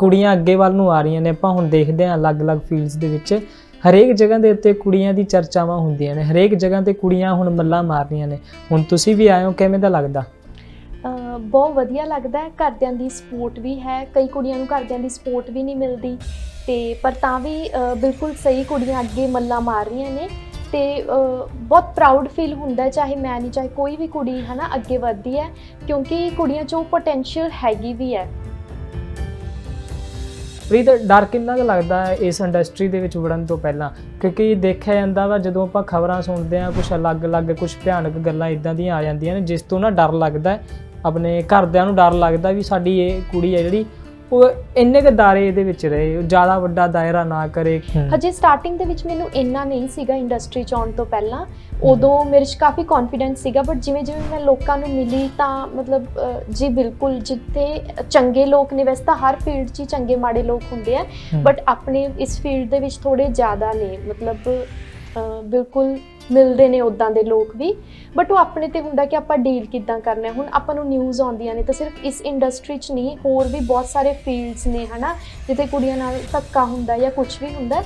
ਕੁੜੀਆਂ ਅੱਗੇ ਵੱਲ ਨੂੰ ਆ ਰਹੀਆਂ ਨੇ। ਆਪਾਂ ਹੁਣ ਦੇਖਦੇ ਹਾਂ ਅਲੱਗ-ਅਲੱਗ ਫੀਲਡਸ ਦੇ ਵਿੱਚ ਹਰੇਕ ਜਗ੍ਹਾ ਦੇ ਉੱਤੇ ਕੁੜੀਆਂ ਦੀ ਚਰਚਾਵਾਂ ਹੁੰਦੀਆਂ ਨੇ। ਹਰੇਕ ਜਗ੍ਹਾ ਤੇ ਕੁੜੀਆਂ ਹੁਣ ਮੱਲਾਂ ਮਾਰ ਰਹੀਆਂ ਨੇ। ਹੁਣ ਤੁਸੀਂ ਵੀ ਆਏ ਹੋ, ਕਿਵੇਂ ਦਾ ਲੱਗਦਾ? ਬਹੁਤ ਵਧੀਆ ਲੱਗਦਾ ਹੈ। ਘਰਦਿਆਂ ਦੀ ਸਪੋਰਟ ਵੀ ਹੈ। ਕਈ ਕੁੜੀਆਂ ਨੂੰ ਘਰਦਿਆਂ ਦੀ ਸਪੋਰਟ ਵੀ ਨਹੀਂ ਮਿਲਦੀ। ਤੇ ਪਰ ਤਾਂ ਵੀ ਬਿਲਕੁਲ ਸਹੀ ਕੁੜੀਆਂ ਅੱਗੇ ਮੱਲਾ ਮਾਰ ਰਹੀਆਂ ਨੇ। ਤੇ ਬਹੁਤ ਪ੍ਰਾਊਡ ਫੀਲ ਹੁੰਦਾ ਚਾਹੇ ਮੈਂ ਨਹੀਂ, ਚਾਹੇ ਕੋਈ ਵੀ ਕੁੜੀ ਹੈ ਨਾ ਅੱਗੇ ਵੱਧਦੀ ਹੈ। ਕਿਉਂਕਿ ਕੁੜੀਆਂ 'ਚ ਉਹ ਪੋਟੈਂਸ਼ੀਅਲ ਹੈਗੀ ਵੀ ਹੈ। ਪ੍ਰੀਤ, ਡਰ ਕਿੰਨਾ ਕੁ ਲੱਗਦਾ ਹੈ ਇਸ ਇੰਡਸਟਰੀ ਦੇ ਵਿੱਚ ਵੜਨ ਤੋਂ ਪਹਿਲਾਂ? ਕਿਉਂਕਿ ਦੇਖਿਆ ਜਾਂਦਾ ਵਾ, ਜਦੋਂ ਆਪਾਂ ਖਬਰਾਂ ਸੁਣਦੇ ਆ ਕੁਝ ਅਲੱਗ-ਅਲੱਗ ਕੁਝ ਭਿਆਨਕ ਗੱਲਾਂ ਇਦਾਂ ਦੀਆਂ ਆ ਜਾਂਦੀਆਂ ਨੇ, ਜਿਸ ਤੋਂ ਨਾ ਡਰ ਲੱਗਦਾ ਆਪਣੇ ਘਰਦਿਆਂ ਨੂੰ ਡਰ ਲੱਗਦਾ ਵੀ ਸਾਡੀ ਇਹ ਕੁੜੀ ਹੈ ਜਿਹੜੀ ਉਹ ਇੰਨੇ ਕੁ ਦਾਇਰੇ ਇਹਦੇ ਵਿੱਚ ਰਹੇ ਉਹ ਜ਼ਿਆਦਾ ਵੱਡਾ ਦਾਇਰਾ ਨਾ ਕਰੇ। ਹਜੇ ਸਟਾਰਟਿੰਗ ਦੇ ਵਿੱਚ ਮੈਨੂੰ ਇੰਨਾ ਨਹੀਂ ਸੀਗਾ ਇੰਡਸਟਰੀ 'ਚ ਆਉਣ ਤੋਂ ਪਹਿਲਾਂ। ਉਦੋਂ ਮੇਰੇ 'ਚ ਕਾਫੀ ਕੌਨਫੀਡੈਂਸ ਸੀਗਾ ਬਟ ਜਿਵੇਂ ਜਿਵੇਂ ਮੈਂ ਲੋਕਾਂ ਨੂੰ ਮਿਲੀ ਤਾਂ ਮਤਲਬ ਜੀ ਬਿਲਕੁਲ ਜਿੱਥੇ ਚੰਗੇ ਲੋਕ ਨੇ ਵੈਸੇ ਤਾਂ ਹਰ ਫੀਲਡ 'ਚ ਹੀ ਚੰਗੇ ਮਾੜੇ ਲੋਕ ਹੁੰਦੇ ਆ। ਬਟ ਆਪਣੇ ਇਸ ਫੀਲਡ ਦੇ ਵਿੱਚ ਥੋੜੇ ਜ਼ਿਆਦਾ ਨੇ ਮਤਲਬ ਬਿਲਕੁਲ ਮਿਲਦੇ ਨੇ ਉਦਾਂ ਦੇ ਲੋਕ ਵੀ। ਬਟ ਉਹ ਆਪਣੇ ਤੇ ਹੁੰਦਾ ਕਿ ਆਪਾਂ ਡੀਲ ਕਿੱਦਾਂ ਕਰਨਾ ਹੈ। ਹੁਣ ਆਪਾਂ ਨੂੰ ਨਿਊਜ਼ ਆਉਂਦੀਆਂ ਨੇ ਤਾਂ ਸਿਰਫ ਇਸ ਇੰਡਸਟਰੀ 'ਚ ਨਹੀਂ, ਹੋਰ ਵੀ ਬਹੁਤ ਸਾਰੇ ਫੀਲਡਸ ਨੇ, ਹਨਾ? ਜਿੱਥੇ ਕੁੜੀਆਂ ਨਾਲ ਧੱਕਾ ਹੁੰਦਾ ਜਾਂ ਕੁਝ ਵੀ ਹੁੰਦਾ।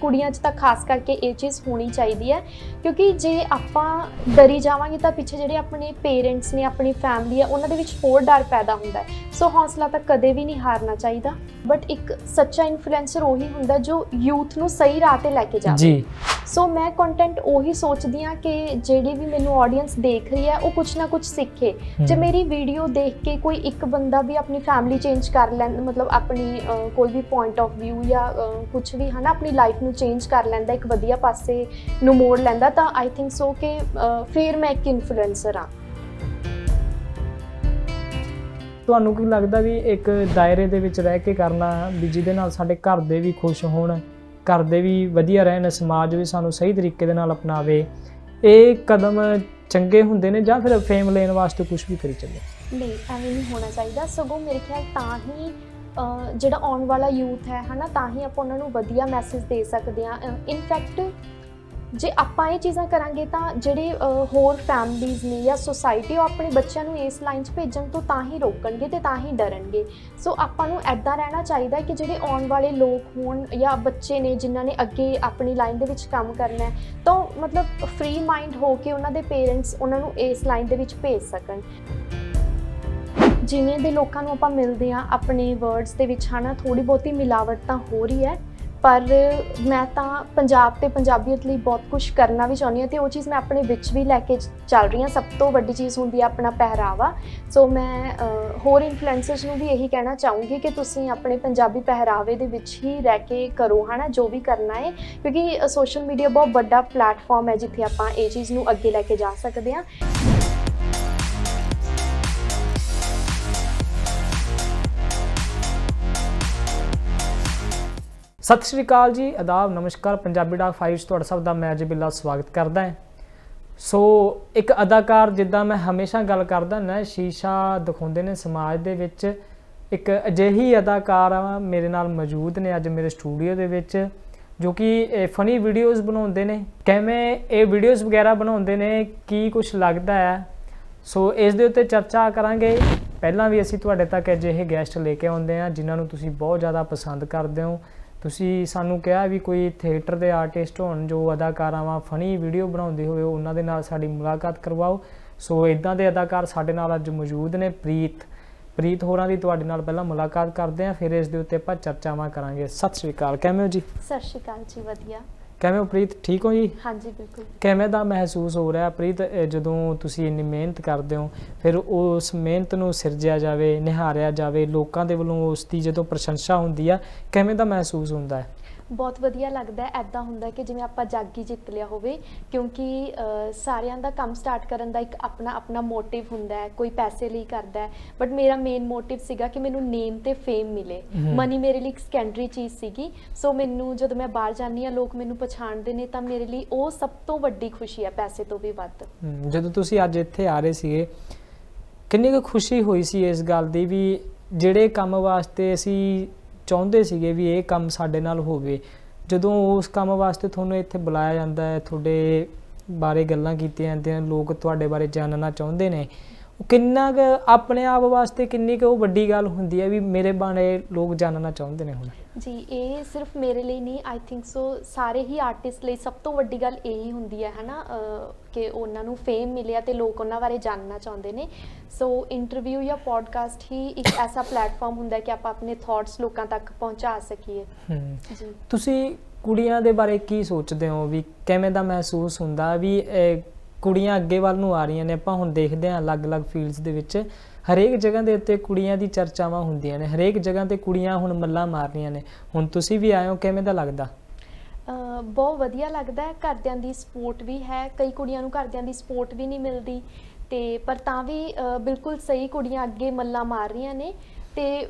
ਕੁੜੀਆਂ 'ਚ ਤਾਂ ਖਾਸ ਕਰਕੇ ਇਹ ਚੀਜ਼ ਹੋਣੀ ਚਾਹੀਦੀ ਹੈ। ਕਿਉਂਕਿ ਜੇ ਆਪਾਂ ਡਰੀ ਜਾਵਾਂਗੇ ਤਾਂ ਪਿੱਛੇ ਜਿਹੜੇ ਆਪਣੇ ਪੇਰੈਂਟਸ ਨੇ ਆਪਣੀ ਫੈਮਿਲੀ ਹੈ ਉਹਨਾਂ ਦੇ ਵਿੱਚ ਹੋਰ ਡਰ ਪੈਦਾ ਹੁੰਦਾ ਹੈ। ਸੋ ਹੌਸਲਾ ਤਾਂ ਕਦੇ ਵੀ ਨਹੀਂ ਹਾਰਨਾ ਚਾਹੀਦਾ। ਬਟ ਇੱਕ ਸੱਚਾ ਇਨਫਲੂਐਂਸਰ ਉਹੀ ਹੁੰਦਾ ਜੋ ਯੂਥ ਨੂੰ ਸਹੀ ਰਾਹ ਤੇ ਲੈ ਕੇ ਜਾਵੇ। ਜੀ। ਸੋ ਮੈਂ ਕੰਟੈਂਟ ਉਹੀ ਸੋਚਦੀ ਆ ਕਿ ਜਿਹੜੀ ਵੀ ਮੈਨੂੰ ਆਡੀਅנס ਦੇਖ ਰਹੀ ਹੈ ਉਹ ਕੁਝ ਨਾ ਕੁਝ ਸਿੱਖੇ। ਜੇ। ਮੇਰੀ ਵੀਡੀਓ ਦੇਖ ਕੇ ਕੋਈ ਇੱਕ ਬੰਦਾ ਵੀ ਆਪਣੀ ਫੈਮਿਲੀ ਚੇਂਜ ਕਰ ਲੈਂਦਾ ਮਤਲਬ ਆਪਣੀ ਕੋਈ ਵੀ ਪੁਆਇੰਟ ਆਫ View ਜਾਂ ਕੁਝ ਵੀ ਹਨਾ ਆਪਣੀ ਲਾਈਫ ਨੂੰ ਚੇਂਜ ਕਰ ਲੈਂਦਾ ਇੱਕ ਵਧੀਆ ਪਾਸੇ ਨੂੰ ਮੋੜ ਲੈਂਦਾ ਤਾਂ ਆਈ ਥਿੰਕ ਸੋ ਕਿ ਫਿਰ ਮੈਂ ਇੱਕ ਇਨਫਲੂਐਂਸਰ ਆ ਤੁਹਾਨੂੰ ਕੀ ਲੱਗਦਾ ਵੀ ਇੱਕ ਦਾਇਰੇ ਦੇ ਵਿੱਚ ਰਹਿ ਕੇ ਕਰਨਾ ਵੀ ਜਿਹਦੇ ਨਾਲ ਸਾਡੇ ਘਰ ਦੇ ਵੀ ਖੁਸ਼ ਹੋਣ ਘਰ ਦੇ ਵੀ ਵਧੀਆ ਰਹਿਣ ਸਮਾਜ ਵੀ ਸਾਨੂੰ ਸਹੀ ਤਰੀਕੇ ਦੇ ਨਾਲ ਅਪਣਾਵੇ ਇਹ ਕਦਮ ਚੰਗੇ ਹੁੰਦੇ ਨੇ ਜਾਂ ਫਿਰ ਫੇਮ ਲੈਣ ਵਾਸਤੇ ਕੁਝ ਵੀ ਕਰੀ ਚੱਲੇ? ਨਹੀਂ ਐਵੇਂ ਨਹੀਂ ਹੋਣਾ ਚਾਹੀਦਾ। ਸਗੋਂ ਮੇਰੇ ਖਿਆਲ ਤਾਂ ਹੀ ਜਿਹੜਾ ਆਉਣ ਵਾਲਾ ਯੂਥ ਹੈ ਹਨਾ ਤਾਂ ਹੀ ਆਪਾਂ ਉਹਨਾਂ ਨੂੰ ਵਧੀਆ ਮੈਸੇਜ ਦੇ ਸਕਦੇ ਆ ਇਨਫੈਕਟ ਜੇ ਆਪਾਂ ਇਹ ਚੀਜ਼ਾਂ ਕਰਾਂਗੇ ਤਾਂ ਜਿਹੜੇ ਹੋਰ ਫੈਮਲੀਜ਼ ਨੇ ਜਾਂ ਸੋਸਾਇਟੀ ਉਹ ਆਪਣੇ ਬੱਚਿਆਂ ਨੂੰ ਇਸ ਲਾਈਨ 'ਚ ਭੇਜਣ ਤੋਂ ਤਾਂ ਹੀ ਰੋਕਣਗੇ ਤੇ ਤਾਂ ਹੀ ਡਰਨਗੇ। ਸੋ ਆਪਾਂ ਨੂੰ ਐਦਾਂ ਰਹਿਣਾ ਚਾਹੀਦਾ ਕਿ ਜਿਹੜੇ ਆਉਣ ਵਾਲੇ ਲੋਕ ਹੋਣ ਜਾਂ ਬੱਚੇ ਨੇ ਜਿਨ੍ਹਾਂ ਨੇ ਅੱਗੇ ਆਪਣੀ ਲਾਈਨ ਦੇ ਵਿੱਚ ਕੰਮ ਕਰਨਾ ਹੈ, ਤਾਂ ਉਹ ਮਤਲਬ ਫ੍ਰੀ ਮਾਈਂਡ ਹੋ ਕੇ ਉਹਨਾਂ ਦੇ ਪੇਰੈਂਟਸ ਉਹਨਾਂ ਨੂੰ ਇਸ ਲਾਈਨ ਦੇ ਵਿੱਚ ਭੇਜ ਸਕਣ। ਜਿਵੇਂ ਦੇ ਲੋਕਾਂ ਨੂੰ ਆਪਾਂ ਮਿਲਦੇ ਆ ਆਪਣੇ ਵਰਡਸ ਦੇ ਵਿੱਚ ਹਨਾ ਥੋੜੀ ਬਹੁਤੀ ਮਿਲਾਵਟ ਤਾਂ ਹੋ ਰਹੀ ਹੈ ਪਰ ਮੈਂ ਤਾਂ ਪੰਜਾਬ ਤੇ ਪੰਜਾਬੀਅਤ ਲਈ ਬਹੁਤ ਕੁਝ ਕਰਨਾ ਵੀ ਚਾਹੁੰਦੀ ਹਾਂ ਤੇ ਉਹ ਚੀਜ਼ ਮੈਂ ਆਪਣੇ ਵਿੱਚ ਵੀ ਲੈ ਕੇ ਚੱਲ ਰਹੀ ਹਾਂ। ਸਭ ਤੋਂ ਵੱਡੀ ਚੀਜ਼ ਹੁੰਦੀ ਹੈ ਆਪਣਾ ਪਹਿਰਾਵਾ। ਸੋ ਮੈਂ ਹੋਰ ਇਨਫਲੂਐਂਸਰਸ ਨੂੰ ਵੀ ਇਹੀ ਕਹਿਣਾ ਚਾਹੂੰਗੀ ਕਿ ਤੁਸੀਂ ਆਪਣੇ ਪੰਜਾਬੀ ਪਹਿਰਾਵੇ ਦੇ ਵਿੱਚ ਹੀ ਰਹਿ ਕੇ ਕਰੋ, ਹਨਾ, ਜੋ ਵੀ ਕਰਨਾ ਹੈ। ਕਿਉਂਕਿ ਸੋਸ਼ਲ ਮੀਡੀਆ ਬਹੁਤ ਵੱਡਾ ਪਲੇਟਫਾਰਮ ਹੈ ਜਿੱਥੇ ਆਪਾਂ ਇਹ ਚੀਜ਼ ਨੂੰ ਅੱਗੇ ਲੈ ਕੇ ਜਾ ਸਕਦੇ ਹਾਂ। ਸਤਿ ਸ਼੍ਰੀ ਅਕਾਲ ਜੀ, ਆਦਾਬ, ਨਮਸਕਾਰ, ਪੰਜਾਬੀ ਡਾਕ 5 'ਚ ਤੁਹਾਡਾ ਸਭ ਦਾ ਮੈਂ ਅਜੇ ਬਿੱਲਾ ਸਵਾਗਤ ਕਰਦਾ ਹਾਂ। ਸੋ, ਇੱਕ ਅਦਾਕਾਰ ਜਿੱਦਾਂ ਮੈਂ ਹਮੇਸ਼ਾ ਗੱਲ ਕਰਦਾ ਨਾ ਸ਼ੀਸ਼ਾ ਦਿਖਾਉਂਦੇ ਨੇ ਸਮਾਜ ਦੇ ਵਿੱਚ। ਇੱਕ ਅਜਿਹੀ ਅਦਾਕਾਰ ਮੇਰੇ ਨਾਲ ਮੌਜੂਦ ਨੇ ਅੱਜ ਮੇਰੇ ਸਟੂਡੀਓ ਦੇ ਵਿੱਚ, ਜੋ ਕਿ ਫਨੀ ਵੀਡੀਓਜ਼ ਬਣਾਉਂਦੇ ਨੇ। ਕਿਵੇਂ ਇਹ ਵੀਡੀਓਜ਼ ਵਗੈਰਾ ਬਣਾਉਂਦੇ ਨੇ, ਕੀ ਕੁਝ ਲੱਗਦਾ ਹੈ। ਸੋ, ਇਸ ਦੇ ਉੱਤੇ ਚਰਚਾ ਕਰਾਂਗੇ। ਪਹਿਲਾਂ ਵੀ ਅਸੀਂ ਤੁਹਾਡੇ ਤੱਕ ਅਜਿਹੇ ਗੈਸਟ ਲੈ ਕੇ ਆਉਂਦੇ ਹਾਂ, ਜਿਨ੍ਹਾਂ ਨੂੰ ਤੁਸੀਂ ਬਹੁਤ ਜ਼ਿਆਦਾ ਪਸੰਦ ਕਰਦੇ ਹੋ। ਤੁਸੀਂ ਸਾਨੂੰ ਕਿਹਾ ਵੀ ਕੋਈ ਥੀਏਟਰ ਦੇ ਆਰਟਿਸਟ ਹੋਣ ਜੋ ਅਦਾਕਾਰਾਵਾਂ ਫਨੀ ਵੀਡੀਓ ਬਣਾਉਂਦੇ ਹੋਏ ਉਹਨਾਂ ਦੇ ਨਾਲ ਸਾਡੀ ਮੁਲਾਕਾਤ ਕਰਵਾਓ। ਸੋ ਇਦਾਂ ਦੇ ਅਦਾਕਾਰ ਸਾਡੇ ਨਾਲ ਅੱਜ ਮੌਜੂਦ ਨੇ, ਪ੍ਰੀਤ। ਪ੍ਰੀਤ ਹੋਰਾਂ ਦੀ ਤੁਹਾਡੇ ਨਾਲ ਪਹਿਲਾਂ ਮੁਲਾਕਾਤ ਕਰਦੇ ਹਾਂ, ਫਿਰ ਇਸ ਦੇ ਉੱਤੇ ਆਪਾਂ ਚਰਚਾਵਾਂ ਕਰਾਂਗੇ। ਸਤਿ ਸ਼੍ਰੀ ਅਕਾਲ, ਕਿਵੇਂ ਹੋ ਜੀ? ਸਤਿ ਸ਼੍ਰੀ ਅਕਾਲ ਜੀ, ਵਧੀਆ। ਕਿਵੇਂ ਹੋ ਪ੍ਰੀਤ? ਠੀਕ ਹੋ ਜੀ? ਹਾਂਜੀ ਬਿਲਕੁਲ। ਕਿਵੇਂ ਦਾ ਮਹਿਸੂਸ ਹੋ ਰਿਹਾ ਪ੍ਰੀਤ ਜਦੋਂ ਤੁਸੀਂ ਇੰਨੀ ਮਿਹਨਤ ਕਰਦੇ ਹੋ ਫਿਰ ਉਸ ਮਿਹਨਤ ਨੂੰ ਸਿਰਜਿਆ ਜਾਵੇ ਨਿਹਾਰਿਆ ਜਾਵੇ ਲੋਕਾਂ ਦੇ ਵੱਲੋਂ ਉਸ ਦੀ ਜਦੋਂ ਪ੍ਰਸ਼ੰਸਾ ਹੁੰਦੀ ਆ ਕਿਵੇਂ ਦਾ ਮਹਿਸੂਸ ਹੁੰਦਾ ਹੈ? ਬਹੁਤ ਵਧੀਆ ਲੱਗਦਾ ਹੈ। ਐਦਾਂ ਹੁੰਦਾ ਕਿ ਜਿਵੇਂ ਆਪਾਂ ਜੱਗ ਜਿੱਤ ਲਿਆ ਹੋਵੇ ਕਿਉਂਕਿ ਸਾਰਿਆਂ ਦਾ ਕੰਮ ਸਟਾਰਟ ਕਰਨ ਦਾ ਇੱਕ ਆਪਣਾ ਆਪਣਾ ਮੋਟਿਵ ਹੁੰਦਾ ਹੈ। ਕੋਈ ਪੈਸੇ ਲਈ ਕਰਦਾ ਹੈ। ਬਟ ਮੇਰਾ ਮੇਨ ਮੋਟਿਵ ਸੀਗਾ ਕਿ ਮੈਨੂੰ ਨੇਮ ਤੇ ਫੇਮ ਮਿਲੇ। ਮਨੀ ਮੇਰੇ ਲਈ ਇੱਕ ਸੈਕੰਡਰੀ ਚੀਜ਼ ਸੀਗੀ। ਸੋ ਮੈਨੂੰ ਜਦੋਂ ਮੈਂ ਬਾਹਰ ਜਾਂਦੀ ਆ ਲੋਕ ਮੈਨੂੰ ਪਛਾਣਦੇ ਨੇ ਤਾਂ ਮੇਰੇ ਲਈ ਉਹ ਸਭ ਤੋਂ ਵੱਡੀ ਖੁਸ਼ੀ ਹੈ ਪੈਸੇ ਤੋਂ ਵੀ ਵੱਧ। ਜਦੋਂ ਤੁਸੀਂ ਅੱਜ ਇੱਥੇ ਆ ਰਹੇ ਸੀਗੇ ਕਿੰਨੀ ਕੁ ਖੁਸ਼ੀ ਹੋਈ ਸੀ ਇਸ ਗੱਲ ਦੀ ਵੀ ਜਿਹੜੇ ਕੰਮ ਵਾਸਤੇ ਅਸੀਂ ਚਾਹੁੰਦੇ ਸੀਗੇ ਵੀ ਇਹ ਕੰਮ ਸਾਡੇ ਨਾਲ ਹੋਵੇ। ਜਦੋਂ ਉਸ ਕੰਮ ਵਾਸਤੇ ਤੁਹਾਨੂੰ ਇੱਥੇ ਬੁਲਾਇਆ ਜਾਂਦਾ ਹੈ, ਤੁਹਾਡੇ ਬਾਰੇ ਗੱਲਾਂ ਕੀਤੀਆਂ ਜਾਂਦੀਆਂ, ਲੋਕ ਤੁਹਾਡੇ ਬਾਰੇ ਜਾਣਨਾ ਚਾਹੁੰਦੇ ਨੇ, ਉਹ ਕਿੰਨਾ ਕੁ ਆਪਣੇ ਆਪ ਵਾਸਤੇ ਕਿੰਨੀ ਕੁ ਉਹ ਵੱਡੀ ਗੱਲ ਹੁੰਦੀ ਹੈ ਵੀ ਮੇਰੇ ਬਾਰੇ ਲੋਕ ਜਾਣਨਾ ਚਾਹੁੰਦੇ ਨੇ ਹੁਣ? ਜੀ ਇਹ ਸਿਰਫ ਮੇਰੇ ਲਈ ਨਹੀਂ ਆਈ ਥਿੰਕ ਸੋ ਸਾਰੇ ਹੀ ਆਰਟਿਸਟ ਲਈ ਸਭ ਤੋਂ ਵੱਡੀ ਗੱਲ ਇਹੀ ਹੁੰਦੀ ਹੈ ਹਨਾ ਕਿ ਉਹਨਾਂ ਨੂੰ ਫੇਮ ਮਿਲਿਆ ਤੇ ਲੋਕ ਉਹਨਾਂ ਬਾਰੇ ਜਾਣਨਾ ਚਾਹੁੰਦੇ ਨੇ। ਸੋ ਇੰਟਰਵਿਊ ਜਾਂ ਪੋਡਕਾਸਟ ਹੀ ਇੱਕ ਐਸਾ ਪਲੇਟਫਾਰਮ ਹੁੰਦਾ ਹੈ ਕਿ ਆਪਾਂ ਆਪਣੇ ਥਾਟਸ ਲੋਕਾਂ ਤੱਕ ਪਹੁੰਚਾ ਸਕੀਏ। ਹੂੰ। ਜੀ। ਤੁਸੀਂ ਕੁੜੀਆਂ ਦੇ ਬਾਰੇ ਕੀ ਸੋਚਦੇ ਹੋ? ਵੀ ਕਿਵੇਂ ਦਾ ਮਹਿਸੂਸ ਹੁੰਦਾ? ਵੀ ਕੁੜੀਆਂ ਅੱਗੇ ਵੱਲ ਨੂੰ ਆ ਰਹੀਆਂ ਨੇ ਆਪਾਂ ਹੁਣ ਦੇਖਦੇ ਹਾਂ ਅਲੱਗ-ਅਲੱਗ ਫੀਲਡਸ ਦੇ ਵਿੱਚ। ਹਰੇਕ ਜਗ੍ਹਾ ਦੇ ਉੱਤੇ ਕੁੜੀਆਂ ਦੀ ਚਰਚਾਵਾਂ ਹੁੰਦੀਆਂ ਨੇ ਹਰੇਕ ਜਗ੍ਹਾ ਤੇ ਕੁੜੀਆਂ ਹੁਣ ਮੱਲਾਂ ਮਾਰ ਰਹੀਆਂ ਨੇ। ਹੁਣ ਤੁਸੀਂ ਵੀ ਆਏ ਹੋ ਕਿਵੇਂ ਦਾ ਲੱਗਦਾ? ਬਹੁਤ ਵਧੀਆ ਲੱਗਦਾ ਹੈ ਘਰਦਿਆਂ ਦੀ ਸਪੋਰਟ ਵੀ ਹੈ ਕਈ ਕੁੜੀਆਂ ਨੂੰ ਘਰਦਿਆਂ ਦੀ ਸਪੋਰਟ ਵੀ ਨਹੀਂ ਮਿਲਦੀ। ਤੇ ਪਰ ਤਾਂ ਵੀ ਬਿਲਕੁਲ ਸਹੀ ਕੁੜੀਆਂ ਅੱਗੇ ਮੱਲਾ ਮਾਰ ਰਹੀਆਂ ਨੇ। ਤੇ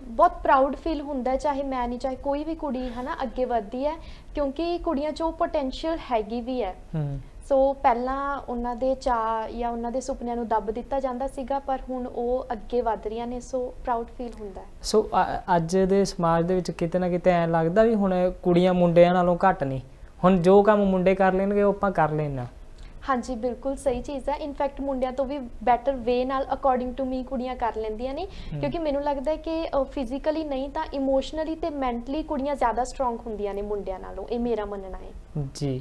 ਬਹੁਤ ਪ੍ਰਾਊਡ ਫੀਲ ਹੁੰਦਾ ਚਾਹੇ ਮੈਂ ਨਹੀਂ ਚਾਹੇ ਕੋਈ ਵੀ ਕੁੜੀ ਹੈ ਨਾ ਅੱਗੇ ਵੱਧਦੀ ਹੈ। ਕਿਉਂਕਿ ਕੁੜੀਆਂ 'ਚ ਉਹ ਪੋਟੈਂਸ਼ੀਅਲ ਹੈਗੀ ਵੀ ਹੈ। ਹੂੰ। ਸੋ ਪਹਿਲਾਂ ਉਹਨਾਂ ਦੇ ਚਾਅ ਜਾਂ ਉਹਨਾਂ ਦੇ ਸੁਪਨਿਆਂ ਨੂੰ ਦੱਬ ਦਿੱਤਾ ਜਾਂਦਾ ਸੀਗਾ ਪਰ ਹੁਣ ਉਹ ਅੱਗੇ ਵੱਧ ਰਹੀਆਂ ਨੇ ਸੋ ਪ੍ਰਾਊਡ ਫੀਲ ਹੁੰਦਾ ਸੋ ਅ- ਅੱਜ ਦੇ ਸਮਾਜ ਦੇ ਵਿੱਚ ਕਿਤੇ ਨਾ ਕਿਤੇ ਐਂ ਲੱਗਦਾ ਵੀ ਹੁਣ ਕੁੜੀਆਂ ਮੁੰਡਿਆਂ ਨਾਲੋਂ ਘੱਟ ਨਹੀਂ ਹੁਣ ਜੋ ਕੰਮ ਮੁੰਡੇ ਕਰ ਲੈਣਗੇ ਉਹ ਆਪਾਂ ਕਰ ਲੈਣਾ ਹਾਂਜੀ ਬਿਲਕੁਲ ਸਹੀ ਚੀਜ਼ ਹੈ। ਇਨਫੈਕਟ ਮੁੰਡਿਆਂ ਤੋਂ ਵੀ ਬੈਟਰ ਵੇ ਨਾਲ ਅਕੋਰਡਿੰਗ ਟੂ ਮੀ ਕੁੜੀਆਂ ਕਰ ਲੈਂਦੀਆਂ ਨੇ। ਕਿਉਂਕਿ ਮੈਨੂੰ ਲੱਗਦਾ ਹੈ ਕਿ ਫਿਜ਼ੀਕਲੀ ਨਹੀਂ ਤਾਂ ਇਮੋਸ਼ਨਲੀ ਤੇ ਮੈਂਟਲੀ ਕੁੜੀਆਂ ਜ਼ਿਆਦਾ ਸਟਰੋਂਗ ਹੁੰਦੀਆਂ ਨੇ ਮੁੰਡਿਆਂ ਨਾਲੋਂ ਇਹ ਮੇਰਾ ਮੰਨਣਾ ਹੈ। ਜੀ।